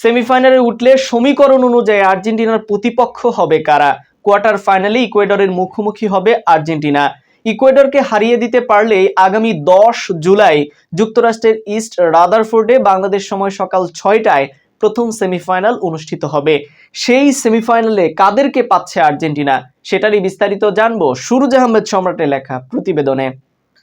সেমিফাইনালে উঠলে সমীকরণ অনুযায়ী আর্জেন্টিনার প্রতিপক্ষ হবে কারা? কোয়ার্টার ফাইনালে ইকুয়েডরের মুখোমুখি হবে আর্জেন্টিনা। ইকুয়েডরকে হারিয়ে দিতে পারলেই আগামী দশ জুলাই যুক্তরাষ্ট্রের ইস্ট রাদারফোর্ডে বাংলাদেশ সময় সকাল ছয়টায় প্রথম সেমিফাইনাল অনুষ্ঠিত হবে। সেই সেমিফাইনালে কাদেরকে পাচ্ছে আর্জেন্টিনা? সেটারই বিস্তারিত জানব সুরুজ আহমেদ সম্রাটের লেখা প্রতিবেদনে।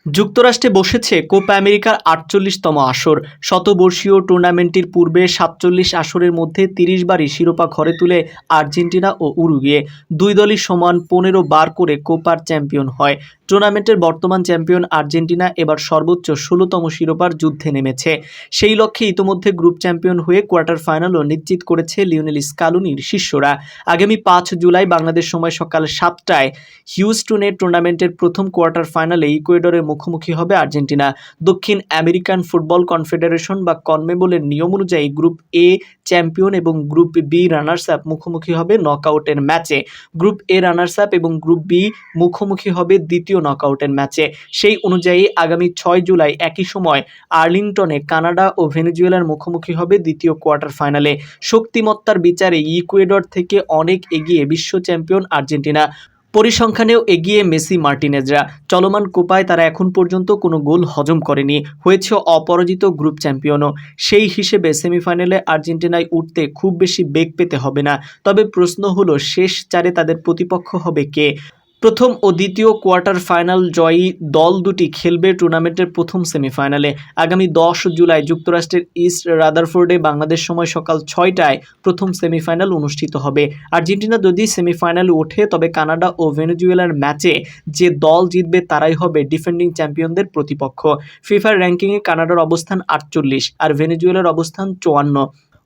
যুক্তরাষ্ট্রে বসেছে কোপা আমেরিকার আটচল্লিশতম আসর। শতবর্ষীয় টুর্নামেন্টটির পূর্বে সাতচল্লিশ আসরের মধ্যে তিরিশ বারই শিরোপা ঘরে তুলে আর্জেন্টিনা ও উরুগুয়ে। দুই দলই সমান পনেরো বার করে কোপার চ্যাম্পিয়ন হয়। টুর্নামেন্টের বর্তমান চ্যাম্পিয়ন আর্জেন্টিনা এবার সর্বোচ্চ ষোলোতম শিরোপার যুদ্ধে নেমেছে। সেই লক্ষ্যে ইতোমধ্যে গ্রুপ চ্যাম্পিয়ন হয়ে কোয়ার্টার ফাইনালও নিশ্চিত করেছে লিওনেল স্কালুনির শিষ্যরা। আগামী পাঁচ জুলাই বাংলাদেশ সময় সকাল সাতটায় হিউস্টনে টুর্নামেন্টের প্রথম কোয়ার্টার ফাইনালে ইকুয়েডরের মুখোমুখি হবে আর্জেন্টিনা। দক্ষিণ আমেরিকান ফুটবল কনফেডারেশন বা কনমেবলের নিয়ম অনুযায়ী গ্রুপ এ চ্যাম্পিয়ন এবং গ্রুপ বি রানার্স আপ মুখোমুখি হবে নকআউটের ম্যাচে। গ্রুপ এ রানার্স আপ এবং গ্রুপ বি মুখোমুখি হবে দ্বিতীয় নকআউটের ম্যাচে। সেই অনুযায়ী আগামী ছয় জুলাই একই সময় আর্লিংটনে কানাডা ও ভেনেজুয়েলার মুখোমুখি হবে দ্বিতীয় কোয়ার্টার ফাইনালে। শক্তিমত্তার বিচারে ইকুয়েডর থেকে অনেক এগিয়ে বিশ্ব চ্যাম্পিয়ন আর্জেন্টিনা। পরিসংখ্যানেও এগিয়ে মেসি মার্টিনেজরা। চলমান কোপায় তারা এখন পর্যন্ত কোনো গোল হজম করেনি। হয়েছে অপরাজিত গ্রুপ চ্যাম্পিয়নও। সেই হিসেবে সেমিফাইনালে আর্জেন্টিনায় উঠতে খুব বেশি বেগ পেতে হবে না। তবে প্রশ্ন হলো, শেষ চারে তাদের প্রতিপক্ষ হবে কে? প্রথম ও দ্বিতীয় কোয়ার্টার ফাইনাল জয়ী দল দুটি খেলবে টুর্নামেন্টের প্রথম সেমিফাইনালে। আগামী দশ জুলাই যুক্তরাষ্ট্রের ইস্ট রাদারফোর্ডে বাংলাদেশ সময় সকাল ছয়টায় প্রথম সেমিফাইনাল অনুষ্ঠিত হবে। আর্জেন্টিনা যদি সেমিফাইনালে ওঠে, তবে কানাডা ও ভেনেজুয়েলার ম্যাচে যে দল জিতবে তারাই হবে ডিফেন্ডিং চ্যাম্পিয়নদের প্রতিপক্ষ। ফিফার র্যাঙ্কিংয়ে কানাডার অবস্থান আটচল্লিশ আর ভেনেজুয়েলার অবস্থান চুয়ান্ন।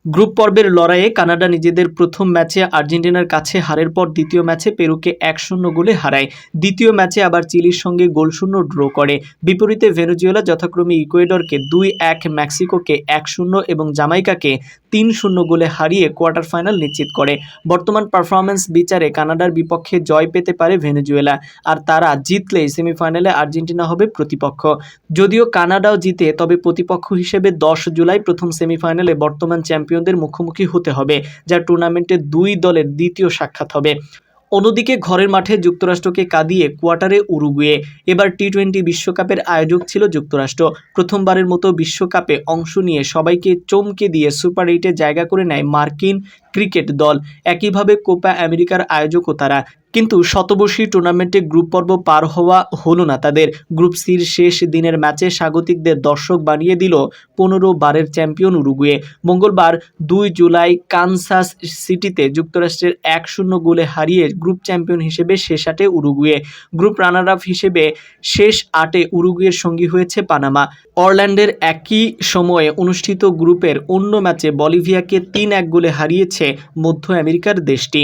গ্রুপ পর্বের লড়াইয়ে কানাডা নিজেদের প্রথম ম্যাচে আর্জেন্টিনার কাছে হারের পর দ্বিতীয় ম্যাচে পেরুকে এক শূন্য গোলে হারায়। দ্বিতীয় ম্যাচে আবার চিলির সঙ্গে গোল শূন্য ড্র করে। বিপরীতে ভেনেজুয়েলা যথাক্রমে ইকুয়েডরকে দুই এক মেক্সিকোকে এক শূন্য এবং জামাইকাকে তিন শূন্য গোলে হারিয়ে কোয়ার্টার ফাইনাল নিশ্চিত করে। বর্তমান পারফরমেন্স বিচারে কানাডার বিপক্ষে জয় পেতে পারে ভেনেজুয়েলা, আর তারা জিতলেই সেমিফাইনালে আর্জেন্টিনা হবে প্রতিপক্ষ। যদিও কানাডাও জিতে, তবে প্রতিপক্ষ হিসেবে দশ জুলাই প্রথম সেমিফাইনালে বর্তমান চ্যাম্পিয়নদের মুখোমুখি হতে হবে, যা টুর্নামেন্টে দুই দলের দ্বিতীয় সাক্ষাৎ হবে। অন্যদিকে ঘরের মাঠে যুক্তরাষ্ট্রকে কাঁদিয়ে কোয়ার্টারে উরুগুয়ে। এবার টি টোয়েন্টি বিশ্বকাপের আয়োজক ছিল যুক্তরাষ্ট্র। প্রথমবারের মতো বিশ্বকাপে অংশ নিয়ে সবাইকে চমকে দিয়ে সুপার এইটে জায়গা করে নেয় মার্কিন ক্রিকেট দল। একইভাবে কোপা আমেরিকার আয়োজকও তারা। কিন্তু শতবর্ষী টুর্নামেন্টে গ্রুপ পর্ব পার হওয়া হলো না। তাদের গ্রুপ সির শেষ দিনের ম্যাচে স্বাগতিকদের দর্শক বানিয়ে দিল পনেরো বারের চ্যাম্পিয়ন উরুগুয়ে। মঙ্গলবার দুই জুলাই কানসাস সিটিতে যুক্তরাষ্ট্রের এক শূন্য গোলে হারিয়ে গ্রুপ চ্যাম্পিয়ন হিসেবে শেষ আটে উরুগুয়ে। গ্রুপ রানার আপ হিসেবে শেষ আটে উরুগুয়ের সঙ্গী হয়েছে পানামা। অরল্যান্ডের একই সময়ে অনুষ্ঠিত গ্রুপের অন্য ম্যাচে বলিভিয়াকে তিন এক গোলে হারিয়েছে মধ্য আমেরিকার দেশটি।